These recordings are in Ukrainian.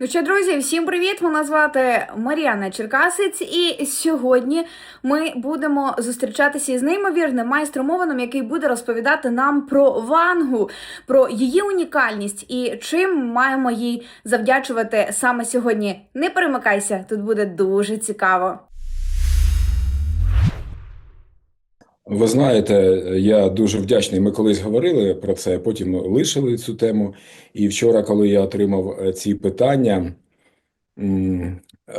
Ну що, друзі, всім привіт! Мене звати Маріана Черкасець, і сьогодні ми будемо зустрічатися із неймовірним майстром Ованом, який буде розповідати нам про Вангу, про її унікальність і чим маємо їй завдячувати саме сьогодні. Не перемикайся, тут буде дуже цікаво. Ви знаєте, я дуже вдячний. Ми колись говорили про це, потім лишили цю тему. І вчора, коли я отримав е, ці питання,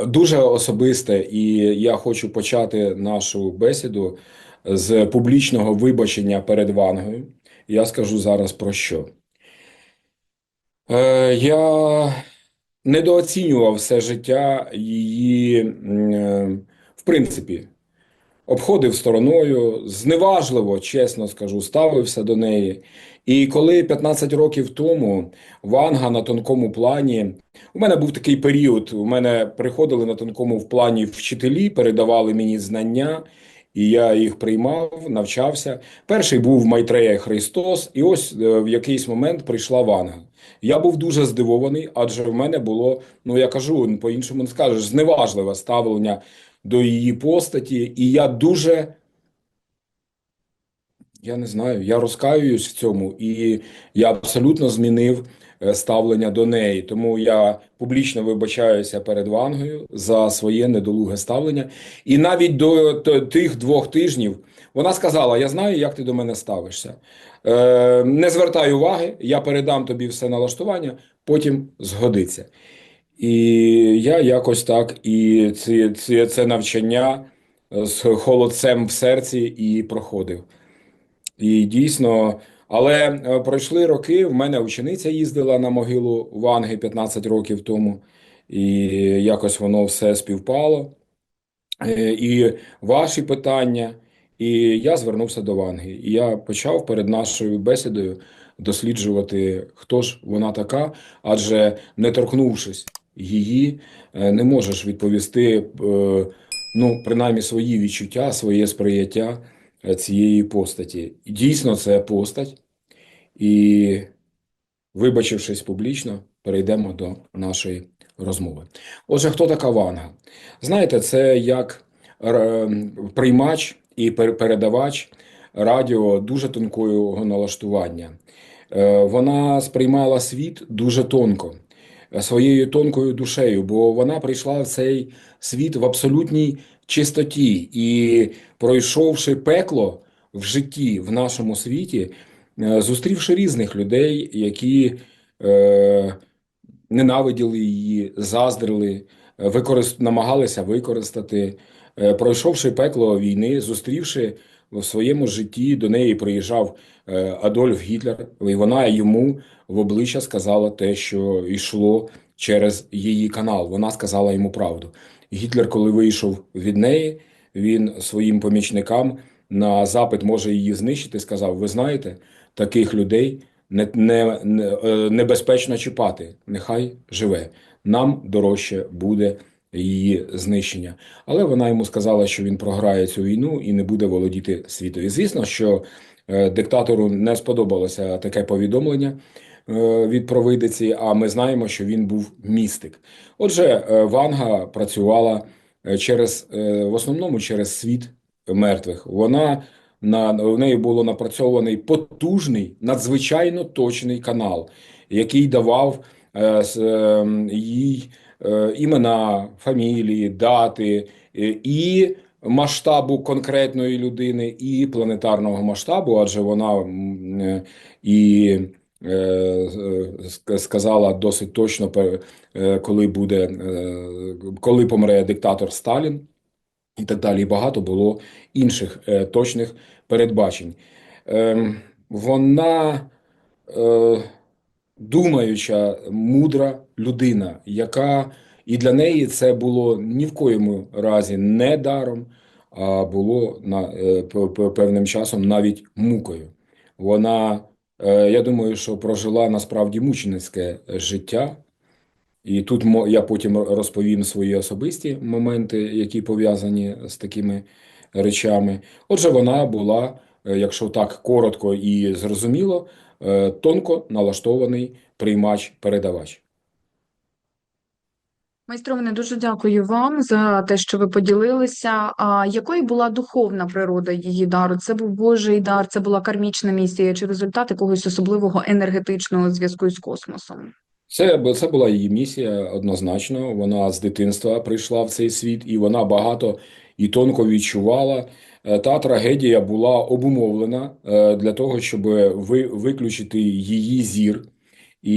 дуже особисте, і я хочу почати нашу бесіду з публічного вибачення перед Вангою. Я скажу зараз про що. Е, Я недооцінював все життя її, е, в принципі обходив стороною, зневажливо, чесно скажу, ставився до неї. І коли 15 років тому Ванга на тонкому плані, у мене був такий період, у мене приходили на тонкому в плані вчителі, передавали мені знання, і я їх приймав, навчався. Перший був Майтрея Христос, і ось е, в якийсь момент прийшла Ванга. Я був дуже здивований, адже в мене було, ну я кажу, по-іншому не скажеш, зневажливе ставлення до її постаті, і я дуже, я не знаю, я розкаююсь в цьому, і я абсолютно змінив е, ставлення до неї. Тому я публічно вибачаюся перед Вангою за своє недолуге ставлення. І навіть до тих двох тижнів вона сказала: Я знаю, як ти до мене ставишся. Е, не звертай уваги, я передам тобі все налаштування, потім згодиться. І я якось так і це, це, це навчання з холодцем в серці і проходив. І дійсно, але е, пройшли роки. В мене учениця їздила на могилу Ванги 15 років тому, і якось воно все співпало. Е, І ваші питання, і я звернувся до Ванги. І я почав перед нашою бесідою досліджувати, хто ж вона така, адже не торкнувшись її, е, не можеш відповісти, е, ну, принаймні свої відчуття, своє сприйняття е, цієї постаті. Дійсно, це постать. І, вибачившись публічно, перейдемо до нашої розмови. Отже, хто така Ванга? Знаєте, це як е, приймач і пер- передавач радіо дуже тонкого налаштування. Вона сприймала світ дуже тонко, своєю тонкою душею, бо вона прийшла в цей світ в абсолютній чистоті. І, пройшовши пекло в житті в нашому світі, е, зустрівши різних людей, які е, ненавиділи її, заздрили, е, використ... намагалися використати, Е, пройшовши пекло війни, зустрівши в своєму житті, до неї приїжджав е, Адольф Гітлер, і вона йому в обличчя сказала те, що йшло через її канал. Вона сказала йому правду. Гітлер, коли вийшов від неї, він своїм помічникам на запит може її знищити, сказав: Ви знаєте, таких людей не, не, не, е, небезпечно чіпати. Нехай живе. Нам дорожче буде її знищення. Але вона йому сказала, що він програє цю війну і не буде володіти світові. Звісно, що е, диктатору не сподобалося таке повідомлення е, від провидиці, а ми знаємо, що він був містик. Отже, е, Ванга працювала через в основному через світ мертвих. Вона на в неї було напрацьований потужний, надзвичайно точний канал, який давав е, е, їй імена, фамілії, дати е, і масштабу конкретної людини, і планетарного масштабу, адже вона е, і е, е, ск- сказала досить точно, е, коли буде, е, коли помре диктатор Сталін. І так далі. Багато було інших е, точних передбачень. Ем, вона е, думаюча, мудра людина, яка і для неї це було ні в коєму разі не даром, а було на е, певним часом навіть мукою. Вона, е, я думаю, що прожила насправді мученицьке життя. І тут я потім розповім свої особисті моменти, які пов'язані з такими речами. Отже, вона була, е, якщо так коротко і зрозуміло, тонко налаштований приймач-передавач. Майстровне, дуже дякую вам за те, що ви поділилися. А якою була духовна природа її дару? Це був Божий дар, це була кармічна місія чи результат якогось особливого енергетичного зв'язку із космосом? Це, це була її місія однозначно. Вона з дитинства прийшла в цей світ, і вона багато і тонко відчувала. Е, Та трагедія була обумовлена е, для того, щоб ви, виключити її зір, і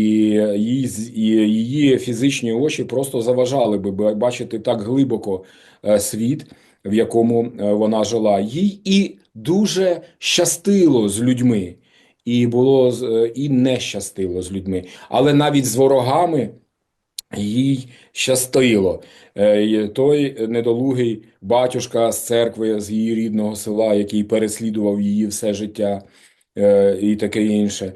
її, і її фізичні очі просто заважали би бачити так глибоко е, світ, в якому вона жила. Їй і дуже щастило з людьми, і було е, і не щастило з людьми. Але навіть з ворогами їй щастило. Е, Той недолугий батюшка з церкви, з її рідного села, який переслідував її все життя е, і таке інше.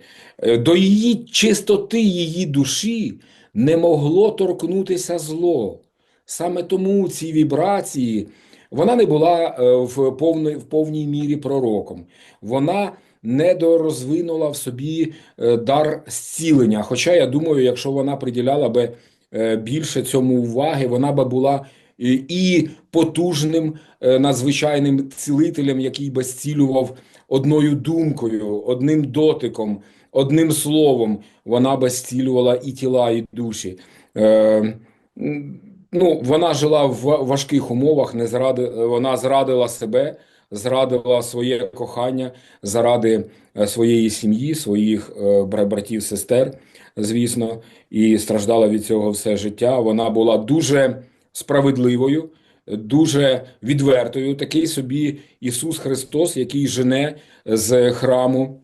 До її чистоти, її душі не могло торкнутися зло. Саме тому ці вібрації, вона не була в повній, в повній мірі пророком. Вона недорозвинула в собі е, дар зцілення. Хоча я думаю, якщо вона приділяла би е, більше цьому уваги, вона би була і, і потужним е, надзвичайним цілителем, який би зцілював одною думкою, одним дотиком, одним словом. Вона би зцілювала і тіла, і душі. Е, Ну, вона жила в важких умовах, не зради, вона зрадила себе, зрадила своє кохання заради е, своєї сім'ї, своїх е, братів, сестер, звісно, і страждала від цього все життя. Вона була дуже справедливою, дуже відвертою. Такий собі Ісус Христос, який жене з храму,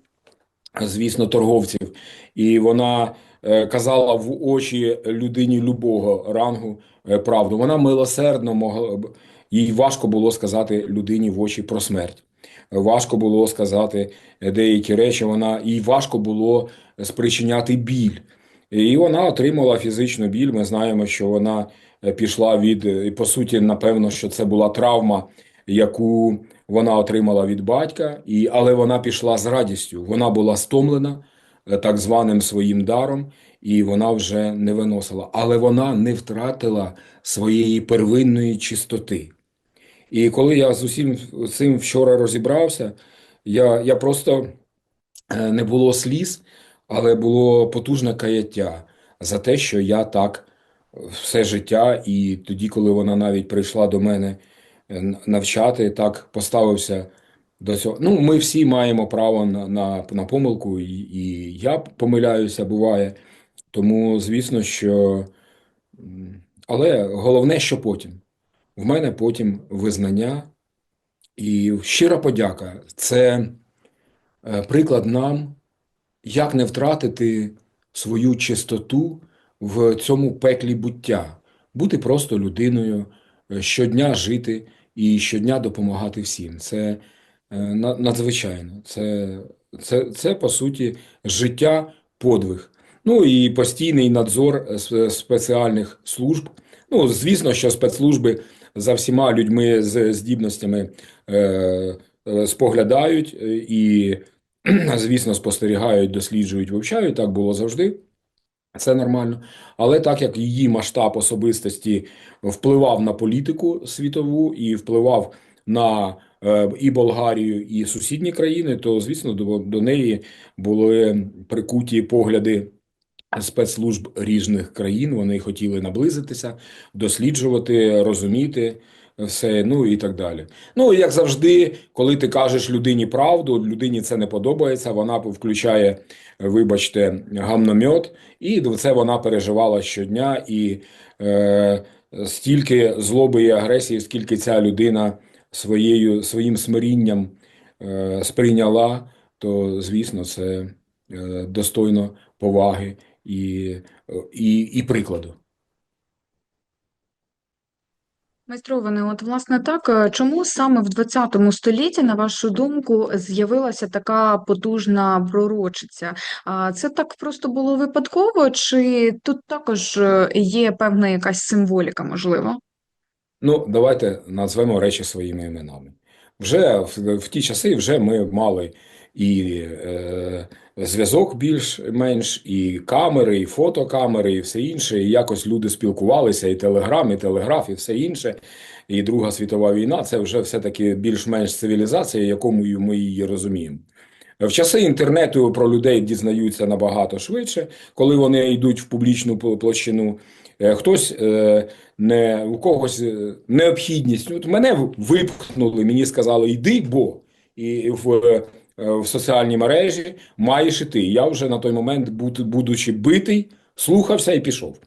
звісно, торговців. І вона е, казала в очі людині любого рангу правду. Вона милосердно могла б, їй важко було сказати людині в очі про смерть. Важко було сказати деякі речі, вона їй важко було спричиняти біль. І вона отримала фізичну біль. Ми знаємо, що вона е, пішла від, е, і по суті, напевно, що це була травма, яку вона отримала від батька, і, але вона пішла з радістю. Вона була стомлена е, так званим своїм даром, і вона вже не виносила. Але вона не втратила своєї первинної чистоти. І коли я з усім цим вчора розібрався, я, я просто е, не було сліз, але було потужне каяття за те, що я так все життя, і тоді, коли вона навіть прийшла до мене е, навчати, так поставився до цього. Ну, ми всі маємо право на, на, на помилку, і, і я помиляюся, буває. Тому, звісно, що. Але головне, що потім. В мене потім визнання і щира подяка. Це е, приклад нам, як не втратити свою чистоту в цьому пеклі буття, бути просто людиною, е, щодня жити і щодня допомагати всім. Це е, надзвичайно. Це, це, це по суті життя, подвиг. Ну і постійний надзор спеціальних служб. Ну, звісно, що спецслужби за всіма людьми з здібностями е, е, споглядають е, і, звісно, спостерігають, досліджують, вивчають. Так було завжди. Це нормально. Але так як її масштаб особистості впливав на політику світову і впливав на е, і Болгарію, і сусідні країни, то, звісно, до, до неї були прикуті погляди спецслужб різних країн. Вони хотіли наблизитися, досліджувати, розуміти все, ну і так далі. Ну, як завжди, коли ти кажеш людині правду, людині це не подобається, вона включає, вибачте, гамномет, і це вона переживала щодня, і е, стільки злоби і агресії, скільки ця людина своєю, своїм смирінням е, сприйняла, то, звісно, це е, достойно поваги і, і, і прикладу. Майстроване, от власне так, е, чому саме в 20 столітті, на вашу думку, з'явилася така потужна пророчиця? А Це так просто було випадково, чи тут також е, є певна якась символіка, можливо? Ну, давайте назвемо речі своїми іменами. Вже в, в ті часи вже ми мали і е, зв'язок більш-менш, і камери, і фотокамери, і все інше. І якось люди спілкувалися, і телеграм, і телеграф, і все інше. І Друга світова війна це вже все-таки більш-менш цивілізація, якому ми її розуміємо. В часи інтернету про людей дізнаються набагато швидше, коли вони йдуть в публічну площину. Е, Хтось е, не у когось е, необхідність. От мене випхнули, мені сказали, йди, бо і в, в соціальній мережі маєш іти. Я вже на той момент, будучи битий, слухався і пішов.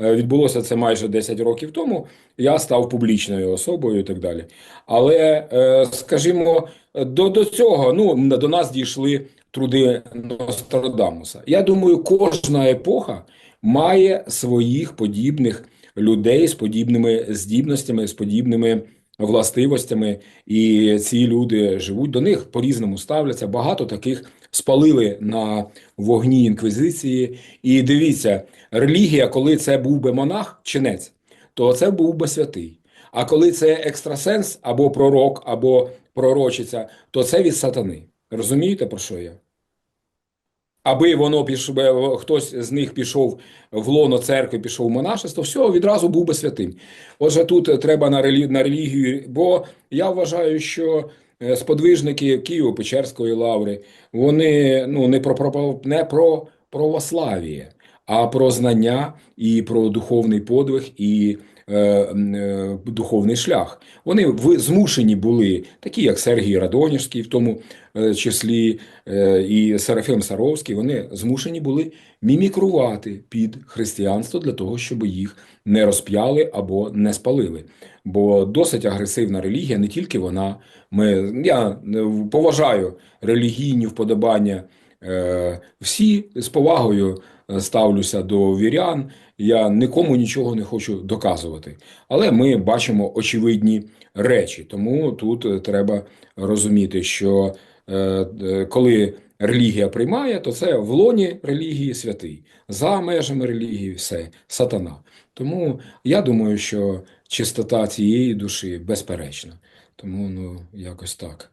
Е, Відбулося це майже 10 років тому. Я став публічною особою і так далі. Але, е, скажімо, до, до цього ну, до нас дійшли труди Нострадамуса. Я думаю, кожна епоха має своїх подібних людей з подібними здібностями, з подібними властивостями, і ці люди живуть до них по-різному ставляться. Багато таких спалили на вогні інквізиції. І дивіться, релігія, коли це був би монах, чинець, то це був би святий. А коли це екстрасенс або пророк, або пророчиця, то це від сатани. Розумієте, про що я? Аби воно пішов, хтось з них пішов в лоно церкви, пішов в монашество, все, відразу був би святим. Отже, тут треба на релі- на релігію, бо я вважаю, що е, сподвижники Києво-Печерської лаври, вони ну, не про, про, не про православ'я, а про знання і про духовний подвиг і е, е, духовний шлях. Вони змушені були, такі як Сергій Радонежський, в тому е, числі і Серафим Саровський, вони змушені були мімікрувати під християнство для того, щоб їх не розп'яли або не спалили. Бо досить агресивна релігія, не тільки вона. Ми, я поважаю релігійні вподобання всі з повагою ставлюся до вірян. Я нікому нічого не хочу доказувати. Але ми бачимо очевидні речі. Тому тут е, треба розуміти, що е, е, коли релігія приймає, то це в лоні релігії святий. За межами релігії все сатана. Тому я думаю, що чистота цієї душі безперечна. Тому ну якось так.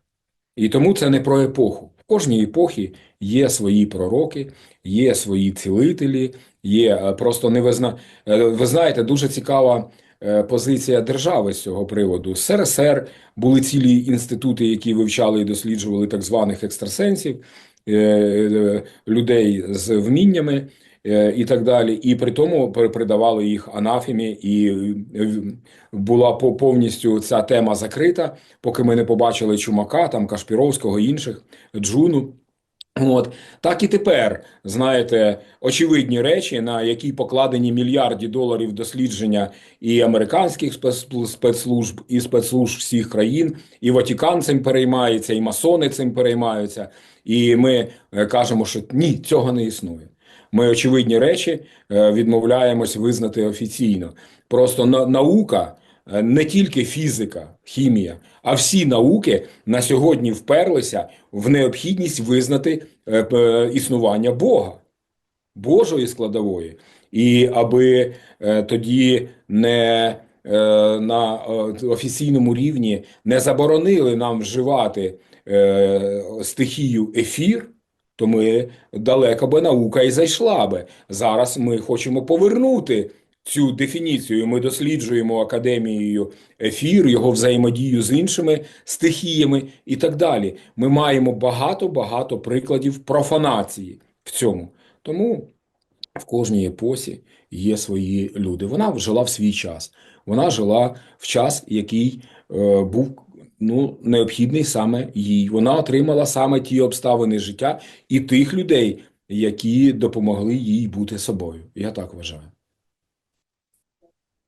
І тому це не про епоху. Кожній епохі є свої пророки, є свої цілителі, є е, просто не визна... е, Ви знаєте, дуже цікава е, позиція держави з цього приводу. СРСР були цілі інститути, які вивчали і досліджували так званих екстрасенсів, людей з вміннями і так далі. І при тому при- придавали їх анафемі, і е, була по- повністю ця тема закрита, поки ми не побачили Чумака, там Кашпіровського, інших, Джуну. От так і тепер знаєте очевидні речі, на які покладені мільярди доларів дослідження і американських спец- спецслужб, і спецслужб всіх країн, і Ватікан цим переймається, і масони цим переймаються. І ми е, кажемо, що ні, цього не існує. Ми очевидні речі е, відмовляємось визнати офіційно. Просто наука, е, не тільки фізика, хімія, а всі науки на сьогодні вперлися в необхідність визнати е, існування Бога, Божої складової. І аби тоді не на офіційному рівні не заборонили нам вживати стихію ефір, то ми далеко би наука і зайшла би. Зараз ми хочемо повернути цю дефініцію. Ми досліджуємо академією ефір, його взаємодію з іншими стихіями і так далі. Ми маємо багато-багато прикладів профанації в цьому. Тому в кожній епосі є свої люди. Вона жила в свій час. Вона жила в час, який е, був ну, необхідний саме їй. Вона отримала саме ті обставини життя і тих людей, які допомогли їй бути собою. Я так вважаю.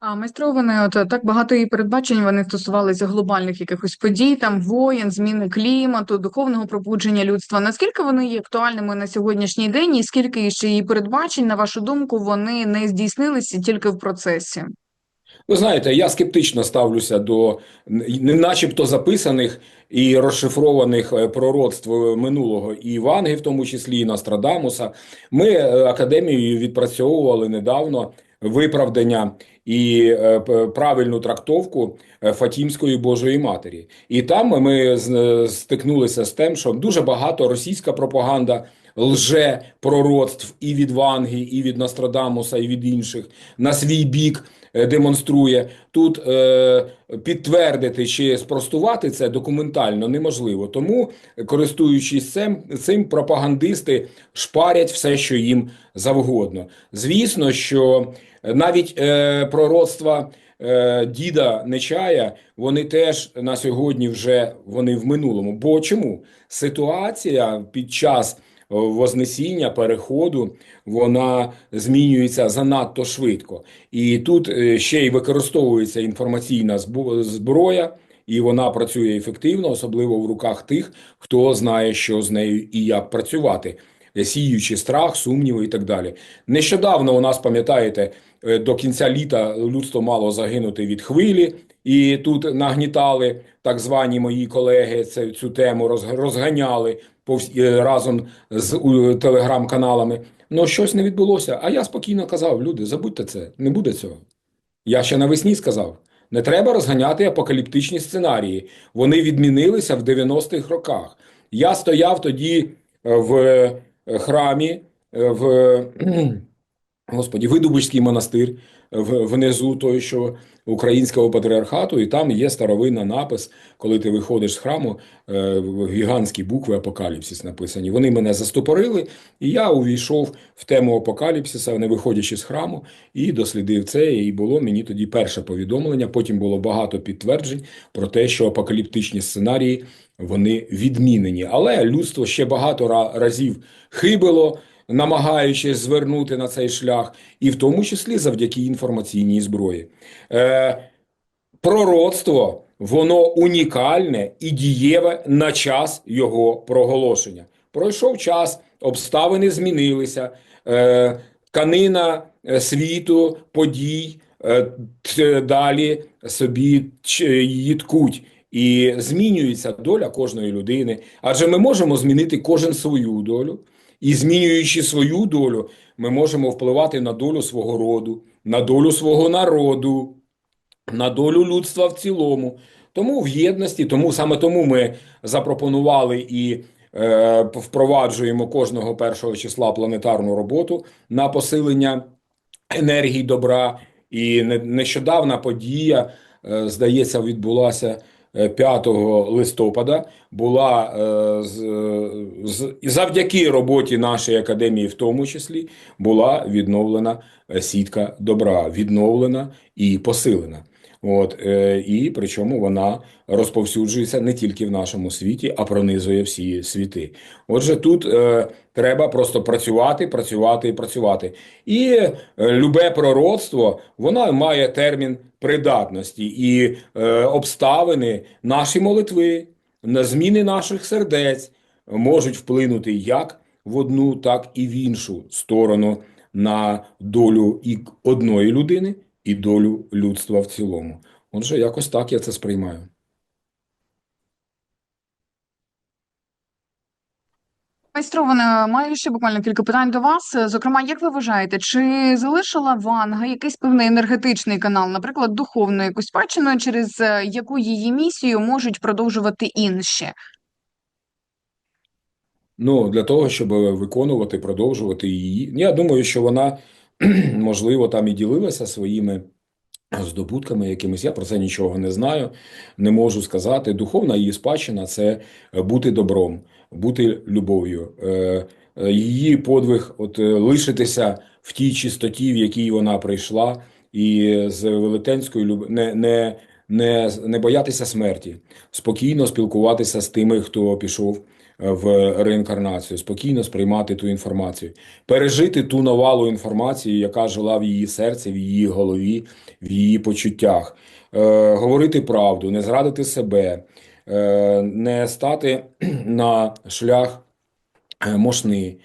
А майстроване, от так багато її передбачень вони стосувалися глобальних якихось подій, там воєн, зміни клімату, духовного пробудження людства. Наскільки вони є актуальними на сьогоднішній день, і скільки ще її передбачень, на вашу думку, вони не здійснилися тільки в процесі? Ви знаєте, я скептично ставлюся до не начебто записаних і розшифрованих е, пророцтв минулого і Івангелія, в тому числі і Нострадамуса. Ми е, академією відпрацьовували недавно виправдання і е, правильну трактовку е, Фатімської Божої Матері. І там ми стикнулися з тим, що дуже багато російська пропаганда лже пророцтв і від Ванги, і від Нострадамуса, і від інших на свій бік е, демонструє. Тут е, підтвердити чи спростувати це документально неможливо. Тому, користуючись цим, цим пропагандисти шпарять все, що їм завгодно. Звісно, що навіть е, пророцтва е, діда Нечая, вони теж на сьогодні вже вони в минулому. Бо чому ситуація під час е, Вознесіння, переходу, вона змінюється занадто швидко. І тут е, ще й використовується інформаційна зброя, і вона працює ефективно, особливо в руках тих, хто знає, що з нею і як працювати, сіючи страх, сумніви і так далі. Нещодавно у нас, пам'ятаєте, е, до кінця літа людство мало загинути від хвилі, і тут нагнітали так звані мої колеги це, цю тему розганяли по е, разом з телеграм-каналами. Ну, щось не відбулося. А я спокійно казав: люди, забудьте це, не буде цього. Я ще навесні сказав: не треба розганяти апокаліптичні сценарії. Вони відмінилися в 90-х роках. Я стояв тоді е, в е, храмі, в Господі, Видубицький монастир внизу той, що українського патріархату, і там є старовинна напис, коли ти виходиш з храму, е, гігантські букви Апокаліпсис написані. Вони мене застопорили, і я увійшов в тему Апокаліпсиса, не виходячи з храму, і дослідив це. І було мені тоді перше повідомлення. Потім було багато підтверджень про те, що апокаліптичні сценарії вони відмінені. Але людство ще багато ра- разів хибило намагаючись звернути на цей шлях, і в тому числі завдяки інформаційній зброї. Е, пророцтво воно унікальне і дієве на час його проголошення. Пройшов час, обставини змінилися, е, канина е, світу, подій е, далі собі її ткуть. І змінюється доля кожної людини, адже ми можемо змінити кожен свою долю, і змінюючи свою долю, ми можемо впливати на долю свого роду, на долю свого народу, на долю людства в цілому. Тому в єдності, тому саме тому ми запропонували і е, впроваджуємо кожного першого числа планетарну роботу на посилення енергії добра. І не- нещодавна подія, е, здається, відбулася 5 листопада. Була е, з, з, завдяки роботі нашої академії, в тому числі, була відновлена е, сітка добра, відновлена і посилена. От, е, і причому вона розповсюджується не тільки в нашому світі, а пронизує всі світи. Отже, тут е, треба просто працювати, працювати і працювати. І е, любе пророцтво, воно має термін придатності і е, обставини, наші молитви, на зміни наших сердець можуть вплинути як в одну, так і в іншу сторону на долю і одної людини, і долю людства в цілому. Отже, якось так я це сприймаю. Майстрована, маю ще буквально кілька питань до вас. Зокрема, як ви вважаєте, чи залишила Ванга якийсь певний енергетичний канал, наприклад, духовну якусь спадщину, через е, яку її місію можуть продовжувати інші? Ну, для того, щоб виконувати, продовжувати її. Я думаю, що вона, можливо, там і ділилася своїми здобутками якимись. Я про це нічого не знаю, не можу сказати. Духовна її спадщина це бути добром, бути любов'ю. Е, е, Її подвиг, от е, лишитися в тій чистоті, в якій вона прийшла, і з велетенською не, не, не, не боятися смерті, спокійно спілкуватися з тими, хто пішов в реінкарнацію, спокійно сприймати ту інформацію, пережити ту навалу інформації, яка жила в її серці, в її голові, в її почуттях, е, говорити правду, не зрадити себе, е, не стати на шлях е, мошни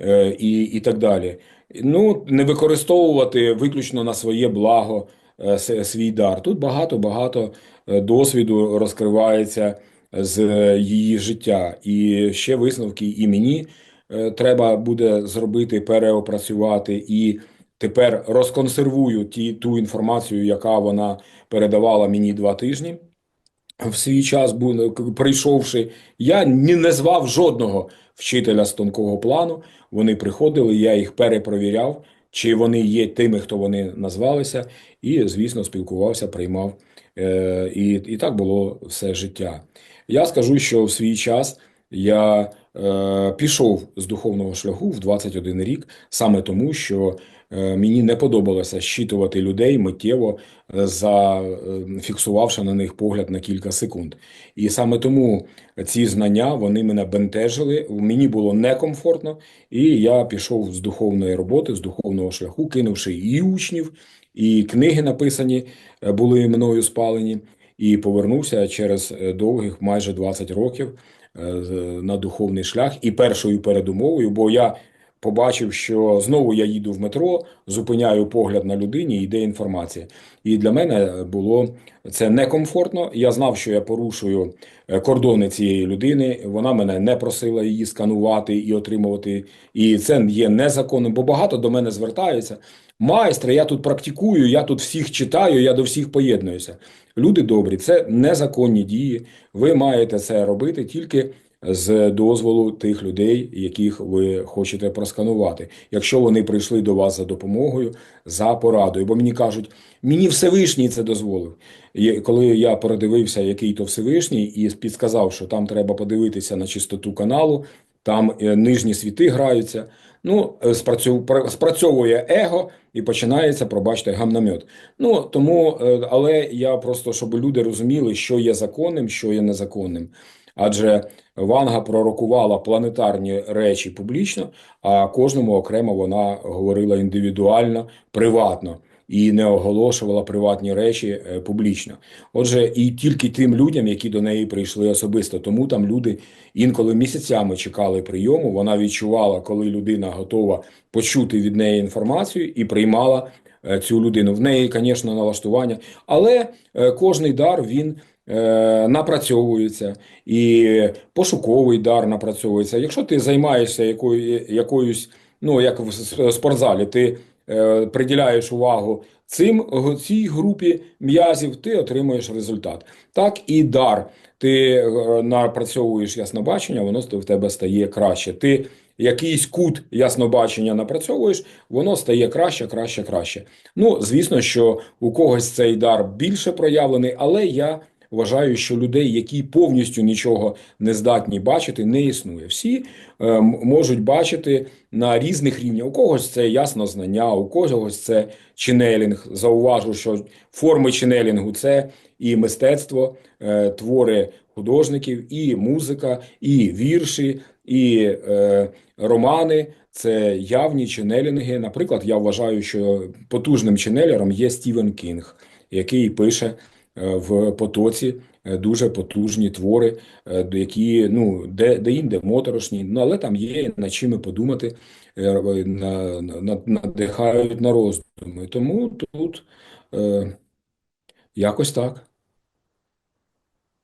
е, і, і так далі. Ну, не використовувати виключно на своє благо е, свій дар. Тут багато-багато е, досвіду розкривається з е, її життя. І ще висновки і мені е, треба буде зробити, переопрацювати і тепер розконсервую ті, ту інформацію, яка вона передавала мені два тижні. В свій час, бу- прийшовши, я ні не звав жодного вчителя з тонкого плану. Вони приходили, я їх перепровіряв, чи вони є тими, хто вони назвалися, і, звісно, спілкувався, приймав. Е, і, і так було все життя. Я скажу, що в свій час я е, пішов з духовного шляху в 21 рік, саме тому, що е, мені не подобалося щитувати людей миттєво, е, за, е, на них погляд на кілька секунд. І саме тому ці знання вони мене бентежили, мені було некомфортно, і я пішов з духовної роботи, з духовного шляху, кинувши і учнів, і книги написані е, були мною спалені, і повернувся через е, довгих майже 20 років е, на духовний шлях. І першою передумовою, бо я побачив, що знову я їду в метро, зупиняю погляд на людині, йде інформація. І для мене було це некомфортно. Я знав, що я порушую е, кордони цієї людини. Вона мене не просила її сканувати і отримувати. І це є незаконним, бо багато до мене звертаються. Майстре, я тут практикую, я тут всіх читаю, я до всіх поєднуюся. Люди добрі, це незаконні дії. Ви маєте це робити тільки з дозволу тих людей, яких ви хочете просканувати. Якщо вони прийшли до вас за допомогою, за порадою, бо мені кажуть, мені Всевишній це дозволив. І коли я передивився, який то Всевишній, і підсказав, що там треба подивитися на чистоту каналу, там е, нижні світи граються. Ну, е, спрацьовує его і починається, пробачте, гамнамет. Ну тому, е, але я просто щоб люди розуміли, що є законним, що є незаконним. Адже Ванга пророкувала планетарні речі публічно, а кожному окремо вона говорила індивідуально, приватно і не оголошувала приватні речі е, публічно. Отже, і тільки тим людям, які до неї прийшли особисто, тому там люди інколи місяцями чекали прийому. Вона відчувала, коли людина готова почути від неї інформацію і приймала е, цю людину. В неї, звісно, налаштування, але е, кожний дар він. Напрацьовується і пошуковий дар напрацьовується. Якщо ти займаєшся якою, якоюсь, ну як в спортзалі, ти е, приділяєш увагу цим цій групі м'язів, ти отримуєш результат. Так і дар. Ти е, напрацьовуєш яснобачення, воно в тебе стає краще. Ти якийсь кут яснобачення напрацьовуєш, воно стає краще, краще, краще. Ну, звісно, що у когось цей дар більше проявлений, але я вважаю, що людей, які повністю нічого не здатні бачити, не існує. Всі е, можуть бачити на різних рівнях. У когось це ясно знання, у когось це ченелінг. Зауважу, що форми ченелінгу це і мистецтво, е, твори художників, і музика, і вірші, і е, романи. Це явні ченелінги. Наприклад, я вважаю, що потужним ченелером є Стівен Кінг, який пише в потоці е, дуже потужні твори, е, які ну де, де інде моторошні, ну але там є над чим подумати, е, на, на, надихають на роздуми. Тому тут е, якось так.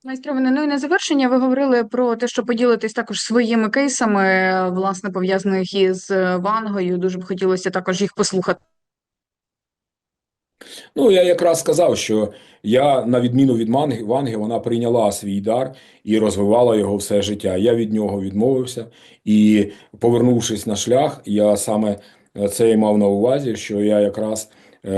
Майстре ну і на завершення ви говорили про те, що поділитесь також своїми кейсами, е, власне, пов'язаних із е, Вангою. Дуже б хотілося також їх послухати. Ну, я якраз сказав, що я, на відміну від Манги, Ванги, вона прийняла свій дар і розвивала його все життя. Я від нього відмовився. І, повернувшись на шлях, я саме е, це і мав на увазі, що я якраз е,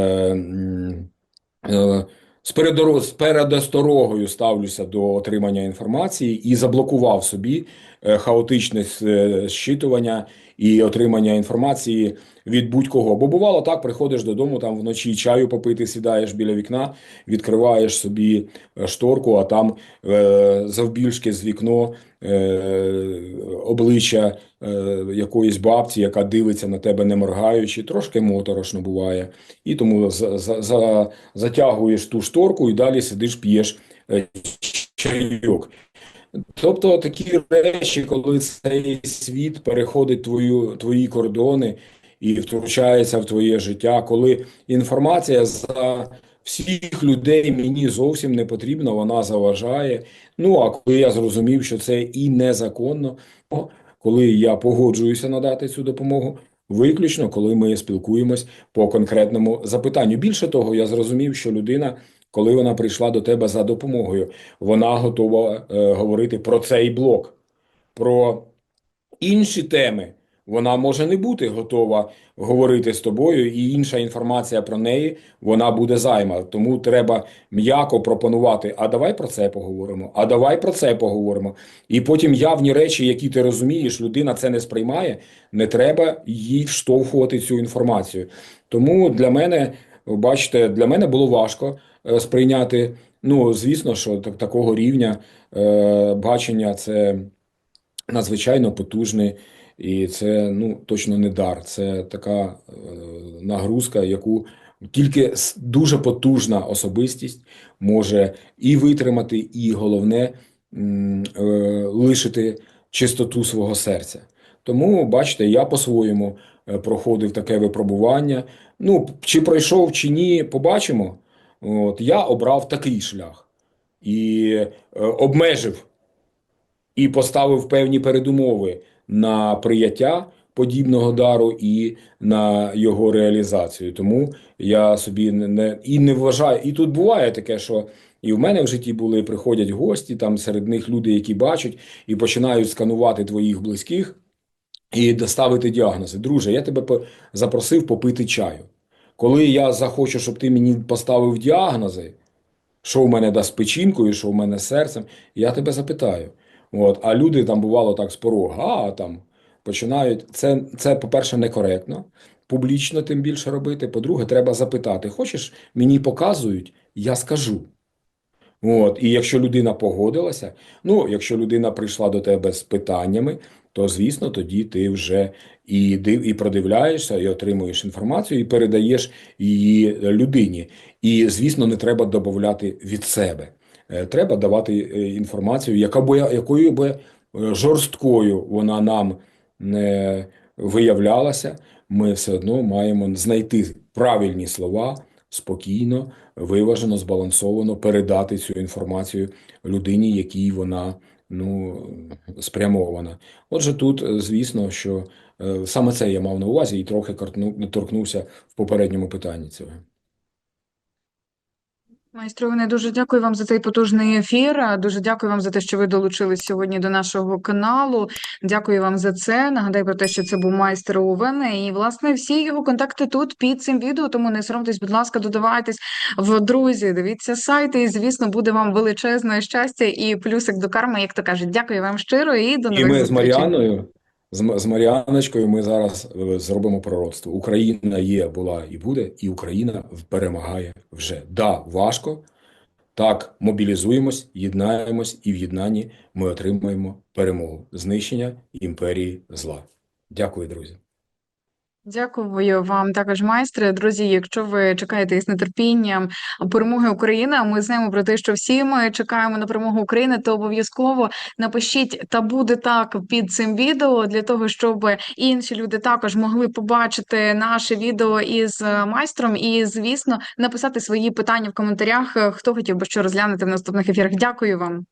е, з передоро- з передосторогою ставлюся до отримання інформації і заблокував собі хаотичне е, зчитування і отримання інформації від будь-кого. Бо бувало так, приходиш додому там вночі чаю попити, сідаєш біля вікна, відкриваєш собі е, шторку, а там е, завбільшки з вікно е, обличчя е, якоїсь бабці, яка дивиться на тебе не моргаючи, трошки моторошно буває. І тому за, за, за, затягуєш ту шторку і далі сидиш, п'єш е, чайок. Тобто такі речі, коли цей світ переходить твою, твої кордони і втручається в твоє життя, коли інформація за всіх людей мені зовсім не потрібна, вона заважає. Ну а коли я зрозумів, що це і незаконно, коли я погоджуюся надати цю допомогу, виключно коли ми спілкуємось по конкретному запитанню. Більше того, я зрозумів, що людина, коли вона прийшла до тебе за допомогою, вона готова е, говорити про цей блок, про інші теми. Вона може не бути готова говорити з тобою, і інша інформація про неї вона буде займа. Тому треба м'яко пропонувати: а давай про це поговоримо, а давай про це поговоримо. І потім явні речі, які ти розумієш, людина це не сприймає, не треба їй вштовхувати цю інформацію. Тому для мене, бачите, для мене було важко е, сприйняти. Ну, звісно, що так, такого рівня е, бачення це надзвичайно потужний. І це ну точно не дар. Це така е, нагрузка, яку тільки дуже потужна особистість може і витримати, і головне е, лишити чистоту свого серця. Тому, бачите, я по-своєму е, проходив таке випробування. Ну, чи пройшов, чи ні, побачимо. От я обрав такий шлях і е, обмежив і поставив певні передумови на прияття подібного дару і на його реалізацію. Тому я собі не, не і не вважаю. І тут буває таке, що і в мене в житті були приходять гості, там серед них люди, які бачать, і починають сканувати твоїх близьких і доставити діагнози. Друже, я тебе запросив попити чаю. Коли я захочу, щоб ти мені поставив діагнози, що в мене да з печінкою, що в мене серцем, я тебе запитаю. От, а люди там бувало так з порога, а там починають. Це, це по-перше, некоректно, публічно тим більше робити. По-друге, треба запитати: хочеш, мені показують, я скажу. От, і якщо людина погодилася, ну, якщо людина прийшла до тебе з питаннями, то звісно, тоді ти вже і див, і продивляєшся, і отримуєш інформацію, і передаєш її людині. І, звісно, не треба додати від себе. Е, Треба давати е, інформацію, яка би, якою би е, жорсткою вона нам не виявлялася, ми все одно маємо знайти правильні слова, спокійно, виважено, збалансовано передати цю інформацію людині, якій вона ну, спрямована. Отже, тут, е, звісно, що е, саме це я мав на увазі і трохи торкнувся в попередньому питанні цього. Майстро, Іване, дуже дякую вам за цей потужний ефір. Дуже дякую вам за те, що ви долучились сьогодні до нашого каналу. Дякую вам за це. Нагадаю про те, що це був майстер Овен. І власне всі його контакти тут під цим відео. Тому не соромтесь, будь ласка, додавайтесь в друзі. Дивіться сайти, і звісно, буде вам величезне щастя і плюсик до карми, як то кажуть. Дякую вам щиро і до І нових ми з. Маріаною, з, з Маріаночкою ми зараз е, зробимо пророцтво. Україна є, була і буде, і Україна перемагає вже. Да, важко. Так, мобілізуємось, єднаємось, і в єднанні ми отримаємо перемогу, знищення імперії зла. Дякую, друзі. Дякую вам також, майстре. Друзі, якщо ви чекаєте із нетерпінням перемоги України, а ми знаємо про те, що всі ми чекаємо на перемогу України, то обов'язково напишіть та буде так під цим відео для того, щоб інші люди також могли побачити наше відео із е, майстром, і звісно написати свої питання в коментарях, е, хто хотів би що розглянути в наступних ефірах. Дякую вам.